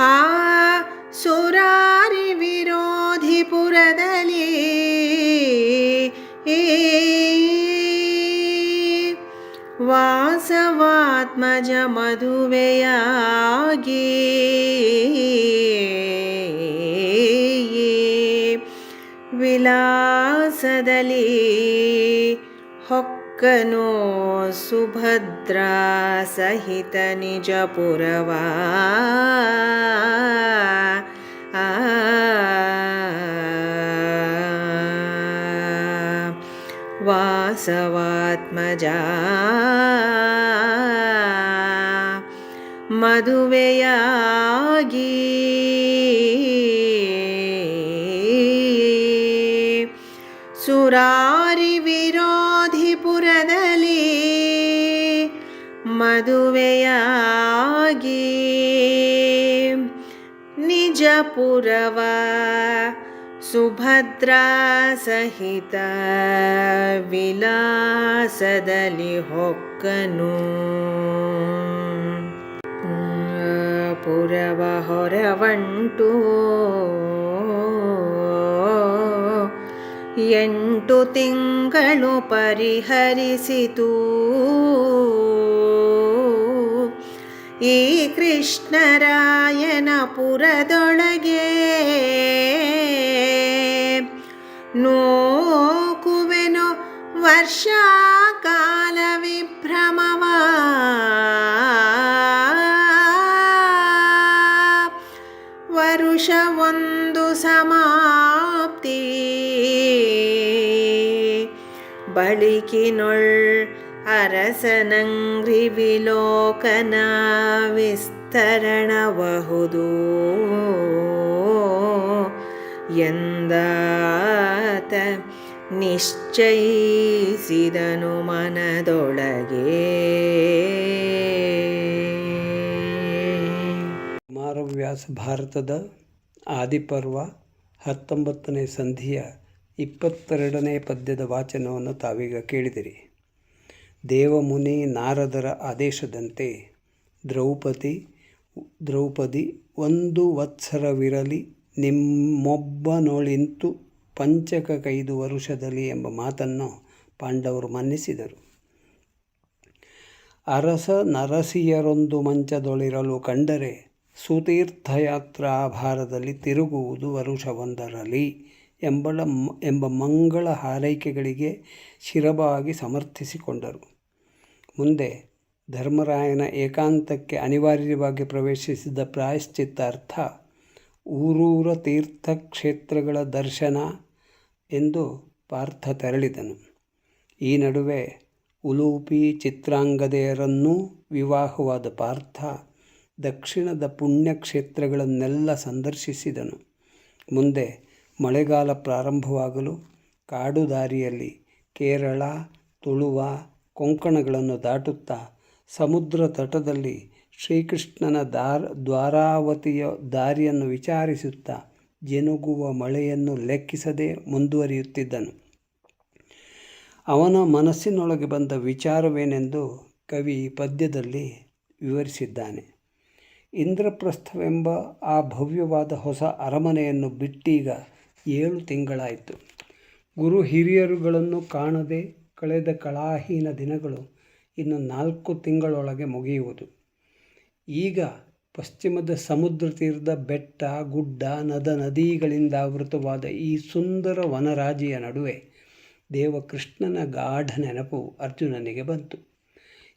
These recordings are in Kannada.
ಆ ಸುರಾರಿ ವಿರೋಧಿ ಪುರದಲ್ಲಿ ವಾಸವಾತ್ಮಜ ಮದುವೆಯಾಗಿ ವಿಲಾಸದಲ್ಲಿ ಹೊಕ್ಕನು ಸುಭದ್ರಾ ಸಹಿತ ನಿಜಪುರವ ಆ ವಾಸವಾತ್ಮಜ ಮದುವೆಯಾಗಿ ಸುರಾರಿ ಮದುವೆಯಾಗಿ ನಿಜಪುರವ ಸುಭದ್ರಾ ಸಹಿತ ವಿಲಾಸದಲ್ಲಿ ಹೊಕ್ಕನು ಪುರವ ಹೊರವಂಟು ಎಂಟು ತಿಂಗಳು ಪರಿಹರಿಸಿತು ಈ ಕೃಷ್ಣರಾಯನ ಪುರದೊಳಗೆ ನೋಕುವೆನು ವರ್ಷ ಕಾಲ ವಿಭ್ರಮವ ವರುಷ ಒಂದು ಸಮಾಪ್ತಿ ಬಳಿಕಿನೊಳ್ ಅರಸನಂಗ್ರಿ ವಿಲೋಕನ ವಿಸ್ತರಣಬಹುದು ಎಂದಾತ ನಿಶ್ಚಯಿಸಿದನು ಮನದೊಳಗೆ. ಕುಮಾರವ್ಯಾಸ ಭಾರತದ ಆದಿಪರ್ವ ಹತ್ತೊಂಬತ್ತನೇ ಸಂಧಿಯ ಇಪ್ಪತ್ತೆರಡನೇ ಪದ್ಯದ ವಾಚನವನ್ನು ತಾವೀಗ ಕೇಳಿದಿರಿ. ದೇವಮುನಿ ನಾರದರ ಆದೇಶದಂತೆ ದ್ರೌಪದಿ ದ್ರೌಪದಿ ಒಂದು ವತ್ಸರವಿರಲಿ, ನಿಮ್ಮೊಬ್ಬನೊಳಿಂತು ಪಂಚಕ ಕೈದು ವರುಷದಲ್ಲಿ ಎಂಬ ಮಾತನ್ನು ಪಾಂಡವರು ಮನ್ನಿಸಿದರು. ಅರಸ ನರಸಿಯರೊಂದು ಮಂಚದೊಳಿರಲು ಕಂಡರೆ ಸುತೀರ್ಥಯಾತ್ರಾ ಭಾರದಲ್ಲಿ ತಿರುಗುವುದು ವರುಷವೊಂದರಲಿ ಎಂಬಳ, ಎಂಬ ಮಂಗಳ ಹಾರೈಕೆಗಳಿಗೆ ಶಿರಬಾಗಿ ಸಮರ್ಥಿಸಿಕೊಂಡರು. ಮುಂದೆ ಧರ್ಮರಾಯನ ಏಕಾಂತಕ್ಕೆ ಅನಿವಾರ್ಯವಾಗಿ ಪ್ರವೇಶಿಸಿದ ಪ್ರಾಯಶ್ಚಿತ್ತಾರ್ಥ ಊರೂರ ತೀರ್ಥಕ್ಷೇತ್ರಗಳ ದರ್ಶನ ಎಂದು ಪಾರ್ಥ ತೆರಳಿದನು. ಈ ನಡುವೆ ಉಲೂಪಿ ಚಿತ್ರಾಂಗದೆಯರನ್ನೂ ವಿವಾಹವಾದ ಪಾರ್ಥ ದಕ್ಷಿಣದ ಪುಣ್ಯಕ್ಷೇತ್ರಗಳನ್ನೆಲ್ಲ ಸಂದರ್ಶಿಸಿದನು. ಮುಂದೆ ಮಳೆಗಾಲ ಪ್ರಾರಂಭವಾಗಲು ಕಾಡು ದಾರಿಯಲ್ಲಿ ಕೇರಳ, ತುಳುವ ಕೊಂಕಣಗಳನ್ನು ದಾಟುತ್ತಾ ಸಮುದ್ರ ತಟದಲ್ಲಿ ಶ್ರೀಕೃಷ್ಣನ ದಾರ್, ದ್ವಾರಾವತಿಯ ದಾರಿಯನ್ನು ವಿಚಾರಿಸುತ್ತಾ ಜನುಗುವ ಮಳೆಯನ್ನು ಲೆಕ್ಕಿಸದೆ ಮುಂದುವರಿಯುತ್ತಿದ್ದನು. ಅವನ ಮನಸ್ಸಿನೊಳಗೆ ಬಂದ ವಿಚಾರವೇನೆಂದು ಕವಿ ಪದ್ಯದಲ್ಲಿ ವಿವರಿಸಿದ್ದಾನೆ. ಇಂದ್ರಪ್ರಸ್ಥವೆಂಬ ಆ ಭವ್ಯವಾದ ಹೊಸ ಅರಮನೆಯನ್ನು ಬಿಟ್ಟೀಗ ಏಳು ತಿಂಗಳಾಯಿತು. ಗುರು ಹಿರಿಯರುಗಳನ್ನು ಕಾಣದೆ ಕಳೆದ ಕಳಾಹೀನ ದಿನಗಳು ಇನ್ನು ನಾಲ್ಕು ತಿಂಗಳೊಳಗೆ ಮುಗಿಯುವುದು. ಈಗ ಪಶ್ಚಿಮದ ಸಮುದ್ರ ತೀರದ ಬೆಟ್ಟ, ಗುಡ್ಡ, ನದ ನದಿಗಳಿಂದ ಆವೃತವಾದ ಈ ಸುಂದರ ವನರಾಜಿಯ ನಡುವೆ ದೇವಕೃಷ್ಣನ ಗಾಢ ನೆನಪು ಅರ್ಜುನನಿಗೆ ಬಂತು.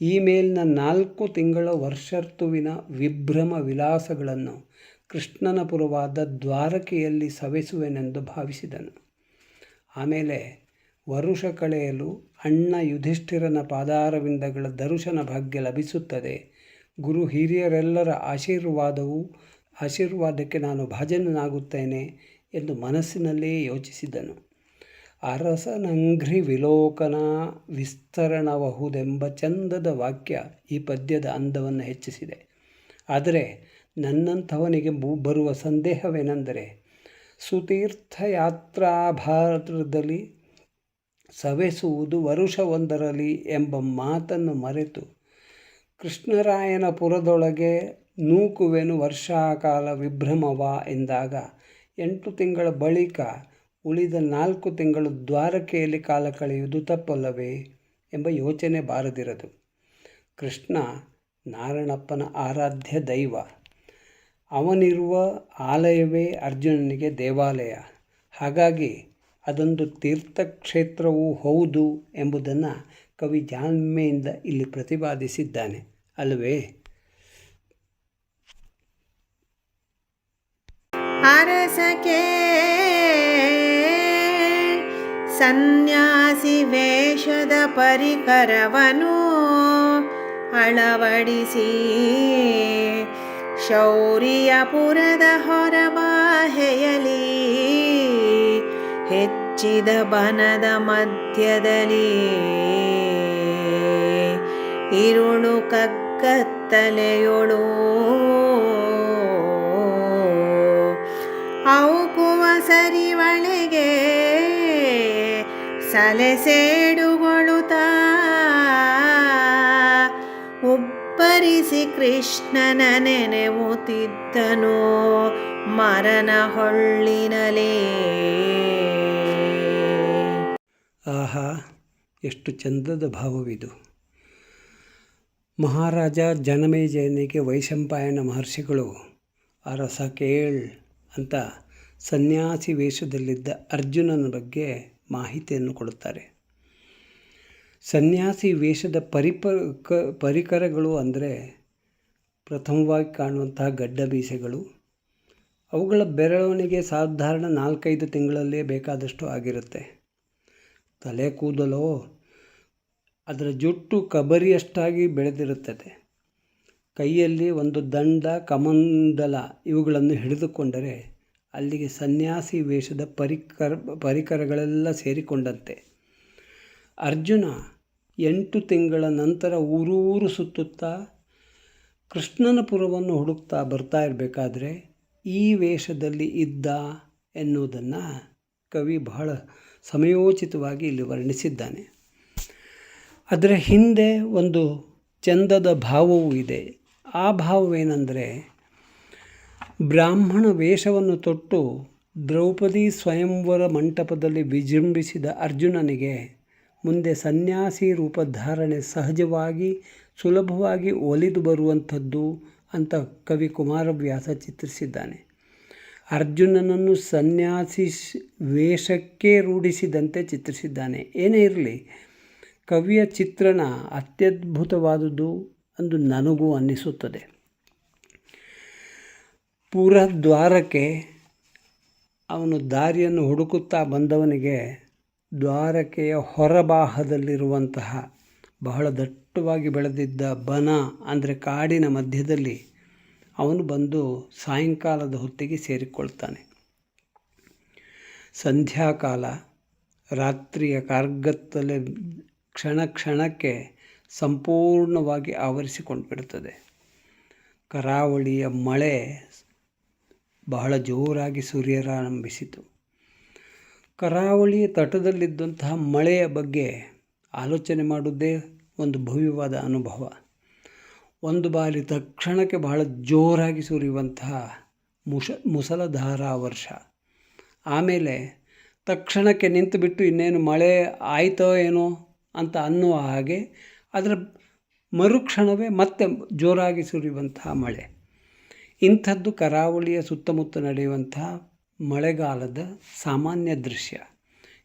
ಈ ಮೇಲಿನ ನಾಲ್ಕು ತಿಂಗಳ ವರ್ಷಋತುವಿನ ವಿಭ್ರಮ ವಿಲಾಸಗಳನ್ನು ಕೃಷ್ಣನ ಪುರವಾದ ದ್ವಾರಕೆಯಲ್ಲಿ ಸವೆಸುವೆನೆಂದು ಭಾವಿಸಿದನು. ಆಮೇಲೆ ವರುಷ ಕಳೆಯಲು ಅಣ್ಣ ಯುಧಿಷ್ಠಿರನ ಪಾದಾರವಿಂದಗಳ ದರ್ಶನ ಭಾಗ್ಯ ಲಭಿಸುತ್ತದೆ. ಗುರು ಹಿರಿಯರೆಲ್ಲರ ಆಶೀರ್ವಾದವು, ಆಶೀರ್ವಾದಕ್ಕೆ ನಾನು ಭಾಜನನಾಗುತ್ತೇನೆ ಎಂದು ಮನಸ್ಸಿನಲ್ಲೇ ಯೋಚಿಸಿದನು. ಅರಸನಂಘ್ರಿ ವಿಲೋಕನ ವಿಸ್ತರಣಬಹುದೆಂಬ ಚಂದದ ವಾಕ್ಯ ಈ ಪದ್ಯದ ಅಂದವನ್ನು ಹೆಚ್ಚಿಸಿದೆ. ಆದರೆ ನನ್ನಂಥವನಿಗೆ ಬರುವ ಸಂದೇಹವೇನೆಂದರೆ, ಸುತೀರ್ಥಯಾತ್ರಾ ಭಾರತದಲ್ಲಿ ಸವೆಸುವುದು ವರುಷವೊಂದರಲ್ಲಿ ಎಂಬ ಮಾತನ್ನು ಮರೆತು ಕೃಷ್ಣರಾಯನ ಪುರದೊಳಗೆ ನೂಕುವೆನು ವರ್ಷಾಕಾಲ ವಿಭ್ರಮವ ಎಂದಾಗ ಎಂಟು ತಿಂಗಳ ಬಳಿಕ ಉಳಿದ ನಾಲ್ಕು ತಿಂಗಳು ದ್ವಾರಕೆಯಲ್ಲಿ ಕಾಲ ಕಳೆಯುವುದು ತಪ್ಪಲ್ಲವೇ ಎಂಬ ಯೋಚನೆ ಬಾರದಿರದು. ಕೃಷ್ಣ ನಾರಣಪ್ಪನ ಆರಾಧ್ಯ ದೈವ. ಅವನಿರುವ ಆಲಯವೇ ಅರ್ಜುನನಿಗೆ ದೇವಾಲಯ. ಹಾಗಾಗಿ ಅದೊಂದು ತೀರ್ಥಕ್ಷೇತ್ರವೂ ಹೌದು ಎಂಬುದನ್ನು ಕವಿ ಜಾಣ್ಮೆಯಿಂದ ಇಲ್ಲಿ ಪ್ರತಿಪಾದಿಸಿದ್ದಾನೆ. ಅಲ್ವೇ ಅರಸಕೆ ಸನ್ಯಾಸಿ ವೇಷದ ಪರಿಕರವನು ಅಳವಡಿಸಿ ಶೌರ್ಯಪುರದ ಹೊರಬಾಹೆಯಲಿ ಹೆಚ್ಚಿದ ಬನದ ಮಧ್ಯದಲ್ಲಿ ಇರುಳು ಕಗ್ಗತ್ತಲೆಯೊಳು ಅವುಕುವ ಸರಿವಳೆಗೆ ಸಲೆಸೇಡುಗೊಳುತ್ತ. ಉಬ್ಬರಿಸಿ ಕೃಷ್ಣನ ನೆನೆವುತ್ತಿದ್ದನು ಮರನ ಹೊಳ್ಳಿನಲೇ. ಆಹಾ, ಎಷ್ಟು ಚಂದದ ಭಾವವಿದು. ಮಹಾರಾಜ ಜನಮೇಜಯನಿಗೆ ವೈಶಂಪಾಯನ ಮಹರ್ಷಿಗಳು, ಅರಸ ಕೇಳ್ ಅಂತ ಸನ್ಯಾಸಿ ವೇಷದಲ್ಲಿದ್ದ ಅರ್ಜುನನ ಬಗ್ಗೆ ಮಾಹಿತಿಯನ್ನು ಕೊಡುತ್ತಾರೆ. ಸನ್ಯಾಸಿ ವೇಷದ ಪರಿಪ ಕ ಪರಿಕರಗಳು ಅಂದರೆ ಪ್ರಥಮವಾಗಿ ಕಾಣುವಂತಹ ಗಡ್ಡ ಬೀಸೆಗಳು ಅವುಗಳ ಬೆರವಣಿಗೆ ಸಾಧಾರಣ ನಾಲ್ಕೈದು ತಿಂಗಳಲ್ಲೇ ಬೇಕಾದಷ್ಟು ಆಗಿರುತ್ತೆ. ತಲೆ ಕೂದಲೋ ಅದರ ಜುಟ್ಟು ಕಬರಿಯಷ್ಟಾಗಿ ಬೆಳೆದಿರುತ್ತದೆ. ಕೈಯಲ್ಲಿ ಒಂದು ದಂಡ, ಕಮಂಡಲ ಇವುಗಳನ್ನು ಹಿಡಿದುಕೊಂಡರೆ ಅಲ್ಲಿಗೆ ಸನ್ಯಾಸಿ ವೇಷದ ಪರಿಕರ, ಪರಿಕರಗಳೆಲ್ಲ ಸೇರಿಕೊಂಡಂತೆ. ಅರ್ಜುನ ಎಂಟು ತಿಂಗಳ ನಂತರ ಊರೂರು ಸುತ್ತುತ್ತಾ ಕೃಷ್ಣನ ಪುರವನ್ನು ಹುಡುಕ್ತಾ ಬರ್ತಾ ಇರಬೇಕಾದ್ರೆ ಈ ವೇಷದಲ್ಲಿ ಇದ್ದ ಎನ್ನುವುದನ್ನು ಕವಿ ಬಹಳ ಸಮಯೋಚಿತವಾಗಿ ಇಲ್ಲಿ ವರ್ಣಿಸಿದ್ದಾನೆ. ಅದರ ಹಿಂದೆ ಒಂದು ಚಂದದ ಭಾವವೂ ಇದೆ. ಆ ಭಾವವೇನೆಂದರೆ ಬ್ರಾಹ್ಮಣ ವೇಷವನ್ನು ತೊಟ್ಟು ದ್ರೌಪದಿ ಸ್ವಯಂವರ ಮಂಟಪದಲ್ಲಿ ವಿಜೃಂಭಿಸಿದ ಅರ್ಜುನನಿಗೆ ಮುಂದೆ ಸನ್ಯಾಸಿ ರೂಪಧಾರಣೆ ಸಹಜವಾಗಿ, ಸುಲಭವಾಗಿ ಒಲಿದು ಬರುವಂಥದ್ದು ಅಂತ ಕವಿ ಕುಮಾರವ್ಯಾಸ ಚಿತ್ರಿಸಿದ್ದಾನೆ. ಅರ್ಜುನನನ್ನು ಸನ್ಯಾಸಿ ವೇಷಕ್ಕೆ ರೂಢಿಸಿದಂತೆ ಚಿತ್ರಿಸಿದ್ದಾನೆ. ಏನೇ ಇರಲಿ, ಕವಿಯ ಚಿತ್ರಣ ಅತ್ಯದ್ಭುತವಾದುದು ಎಂದು ನನಗೂ ಅನ್ನಿಸುತ್ತದೆ. ಪೂರ ದ್ವಾರಕ್ಕೆ ಅವನು ದಾರಿಯನ್ನು ಹುಡುಕುತ್ತಾ ಬಂದವನಿಗೆ ದ್ವಾರಕೆಯ ಹೊರಬಾಹದಲ್ಲಿರುವಂತಹ ಬಹಳ ದಟ್ಟವಾಗಿ ಬೆಳೆದಿದ್ದ ಬನ, ಅಂದರೆ ಕಾಡಿನ ಮಧ್ಯದಲ್ಲಿ ಅವನು ಬಂದು ಸಾಯಂಕಾಲದ ಹೊತ್ತಿಗೆ ಸೇರಿಕೊಳ್ತಾನೆ. ಸಂಧ್ಯಾಕಾಲ, ರಾತ್ರಿಯ ಕಾರ್ಗತ್ತಲೆ ಕ್ಷಣ ಕ್ಷಣಕ್ಕೆ ಸಂಪೂರ್ಣವಾಗಿ ಆವರಿಸಿಕೊಂಡು ಬಿಡುತ್ತದೆ ಕರಾವಳಿಯ ಮಳೆ ಬಹಳ ಜೋರಾಗಿ ಸೂರ್ಯರಾರಂಭಿಸಿತು. ಕರಾವಳಿಯ ತಟದಲ್ಲಿದ್ದಂತಹ ಮಳೆಯ ಬಗ್ಗೆ ಆಲೋಚನೆ ಮಾಡುವುದೇ ಒಂದು ಭವ್ಯವಾದ ಅನುಭವ. ಒಂದು ಬಾರಿ ತಕ್ಷಣಕ್ಕೆ ಬಹಳ ಜೋರಾಗಿ ಸುರಿಯುವಂತಹ ಮುಷ ಮುಸಲಧಾರ ವರ್ಷ. ಆಮೇಲೆ ತಕ್ಷಣಕ್ಕೆ ನಿಂತುಬಿಟ್ಟು ಇನ್ನೇನು ಮಳೆ ಆಯಿತೋ ಏನೋ ಅಂತ ಅನ್ನುವ ಹಾಗೆ ಅದರ ಮರುಕ್ಷಣವೇ ಮತ್ತೆ ಜೋರಾಗಿ ಸುರಿಯುವಂತಹ ಮಳೆ. ಇಂಥದ್ದು ಕರಾವಳಿಯ ಸುತ್ತಮುತ್ತ ನಡೆಯುವಂತಹ ಮಳೆಗಾಲದ ಸಾಮಾನ್ಯ ದೃಶ್ಯ.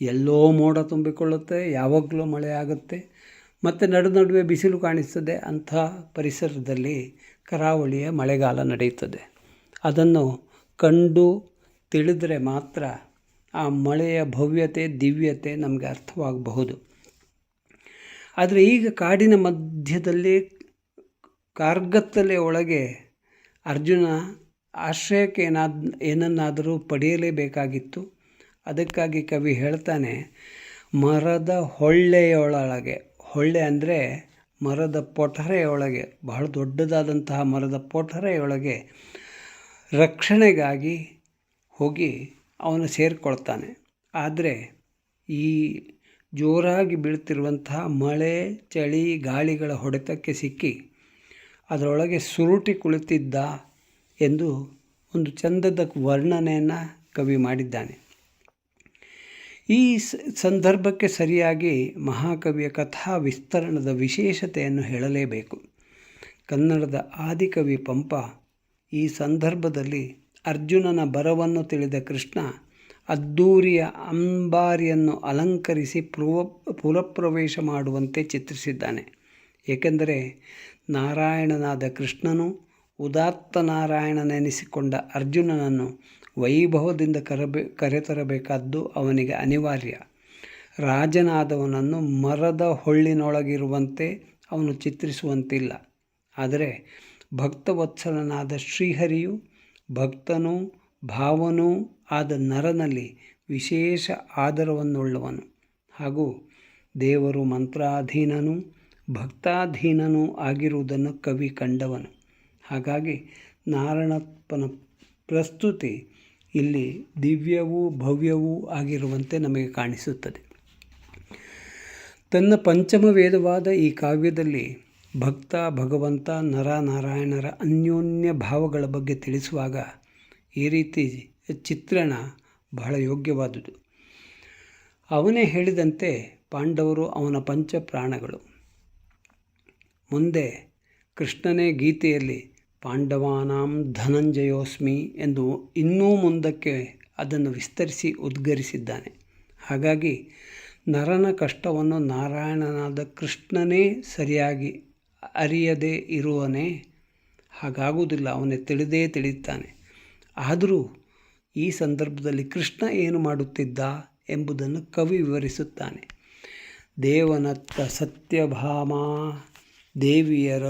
ಎಲ್ಲೋ ಮೋಡ ತುಂಬಿಕೊಳ್ಳುತ್ತೆ, ಯಾವಾಗಲೂ ಮಳೆ ಆಗುತ್ತೆ ಮತ್ತು ನಡು ನಡುವೆ ಬಿಸಿಲು ಕಾಣಿಸ್ತದೆ ಅಂಥ ಪರಿಸರದಲ್ಲಿ ಕರಾವಳಿಯ ಮಳೆಗಾಲ ನಡೆಯುತ್ತದೆ. ಅದನ್ನು ಕಂಡು ತಿಳಿದರೆ ಮಾತ್ರ ಆ ಮಳೆಯ ಭವ್ಯತೆ, ದಿವ್ಯತೆ ನಮಗೆ ಅರ್ಥವಾಗಬಹುದು. ಆದರೆ ಈಗ ಕಾಡಿನ ಮಧ್ಯದಲ್ಲಿ, ಕಾರ್ಗತ್ತಲೆ ಒಳಗೆ ಅರ್ಜುನ ಆಶ್ರಯಕ್ಕೆ ಏನಾದ್, ಏನನ್ನಾದರೂ ಪಡೆಯಲೇಬೇಕಾಗಿತ್ತು. ಅದಕ್ಕಾಗಿ ಕವಿ ಹೇಳ್ತಾನೆ, ಮರದ ಹೊಳ್ಳೆಯೊಳಗೆ ಹೊಳ್ಳೆ ಅಂದರೆ ಮರದ ಪೊಟರೆಯೊಳಗೆ, ಬಹಳ ದೊಡ್ಡದಾದಂತಹ ಮರದ ಪೊಟರೆಯೊಳಗೆ ರಕ್ಷಣೆಗಾಗಿ ಹೋಗಿ ಅವನು ಸೇರಿಕೊಳ್ತಾನೆ. ಆದರೆ ಈ ಜೋರಾಗಿ ಬೀಳ್ತಿರುವಂತಹ ಮಳೆ, ಚಳಿ, ಗಾಳಿಗಳ ಹೊಡೆತಕ್ಕೆ ಸಿಕ್ಕಿ ಅದರೊಳಗೆ ಸುರುಟಿ ಕುಳಿತಿದ್ದ ಎಂದು ಒಂದು ಚಂದದ ವರ್ಣನೆಯನ್ನು ಕವಿ ಮಾಡಿದ್ದಾನೆ. ಈ ಸಂದರ್ಭಕ್ಕೆ ಸರಿಯಾಗಿ ಮಹಾಕವಿಯ ಕಥಾ ವಿಸ್ತರಣದ ವಿಶೇಷತೆಯನ್ನು ಹೇಳಲೇಬೇಕು. ಕನ್ನಡದ ಆದಿಕವಿ ಪಂಪ ಈ ಸಂದರ್ಭದಲ್ಲಿ ಅರ್ಜುನನ ಬರವನ್ನು ತಿಳಿದ ಕೃಷ್ಣ ಅದ್ದೂರಿಯ ಅಂಬಾರಿಯನ್ನು ಅಲಂಕರಿಸಿ ಪುರ ಪುರಪ್ರವೇಶ ಮಾಡುವಂತೆ ಚಿತ್ರಿಸಿದ್ದಾನೆ. ಏಕೆಂದರೆ ನಾರಾಯಣನಾದ ಕೃಷ್ಣನು ಉದಾತ್ತ ನಾರಾಯಣನೆನಿಸಿಕೊಂಡ ಅರ್ಜುನನನ್ನು ವೈಭವದಿಂದ ಕರಬೆ, ಕರೆತರಬೇಕಾದ್ದು ಅವನಿಗೆ ಅನಿವಾರ್ಯ. ರಾಜನಾದವನನ್ನು ಮರದ ಹೊಳ್ಳಿನೊಳಗಿರುವಂತೆ ಅವನು ಚಿತ್ರಿಸುವಂತಿಲ್ಲ. ಆದರೆ ಭಕ್ತವತ್ಸಲನಾದ ಶ್ರೀಹರಿಯು ಭಕ್ತನೂ ಭಾವನೂ ಆದ ನರನಲ್ಲಿ ವಿಶೇಷ ಆದರವನ್ನುಳ್ಳವನು. ಹಾಗೂ ದೇವರು ಮಂತ್ರಾಧೀನನು ಭಕ್ತಾಧೀನನೂ ಆಗಿರುವುದನ್ನು ಕವಿ ಕಂಡವನು. ಹಾಗಾಗಿ ನಾರಣಪ್ಪನ ಪ್ರಸ್ತುತಿ ಇಲ್ಲಿ ದಿವ್ಯವೂ ಭವ್ಯವೂ ಆಗಿರುವಂತೆ ನಮಗೆ ಕಾಣಿಸುತ್ತದೆ. ತನ್ನ ಪಂಚಮ ವೇದವಾದ ಈ ಕಾವ್ಯದಲ್ಲಿ ಭಕ್ತ, ಭಗವಂತ ನರ ನಾರಾಯಣರ ಅನ್ಯೋನ್ಯ ಭಾವಗಳ ಬಗ್ಗೆ ತಿಳಿಸುವಾಗ ಈ ರೀತಿ ಚಿತ್ರಣ ಬಹಳ ಯೋಗ್ಯವಾದುದು. ಅವನೇ ಹೇಳಿದಂತೆ ಪಾಂಡವರು ಅವನ ಪಂಚ ಪ್ರಾಣಗಳು ಮುಂದೆ ಕೃಷ್ಣನೇ ಗೀತೆಯಲ್ಲಿ ಪಾಂಡವಾನಾಂ ಧನಂಜಯೋಸ್ಮಿ ಎಂದು ಇನ್ನೂ ಮುಂದಕ್ಕೆ ಅದನ್ನು ವಿಸ್ತರಿಸಿ ಉದ್ಗರಿಸಿದ್ದಾನೆ. ಹಾಗಾಗಿ ನರನ ಕಷ್ಟವನ್ನು ನಾರಾಯಣನಾದ ಕೃಷ್ಣನೇ ಸರಿಯಾಗಿ ಅರಿಯದೇ ಇರುವನೇ ಹಾಗಾಗುವುದಿಲ್ಲ, ಅವನೇ ತಿಳಿದೇ ತಿಳಿಯುತ್ತಾನೆ. ಆದರೂ ಈ ಸಂದರ್ಭದಲ್ಲಿ ಕೃಷ್ಣ ಏನು ಮಾಡುತ್ತಿದ್ದ ಎಂಬುದನ್ನು ಕವಿ ವಿವರಿಸುತ್ತಾನೆ. ದೇವನತ್ತ ಸತ್ಯಭಾಮ ದೇವಿಯರ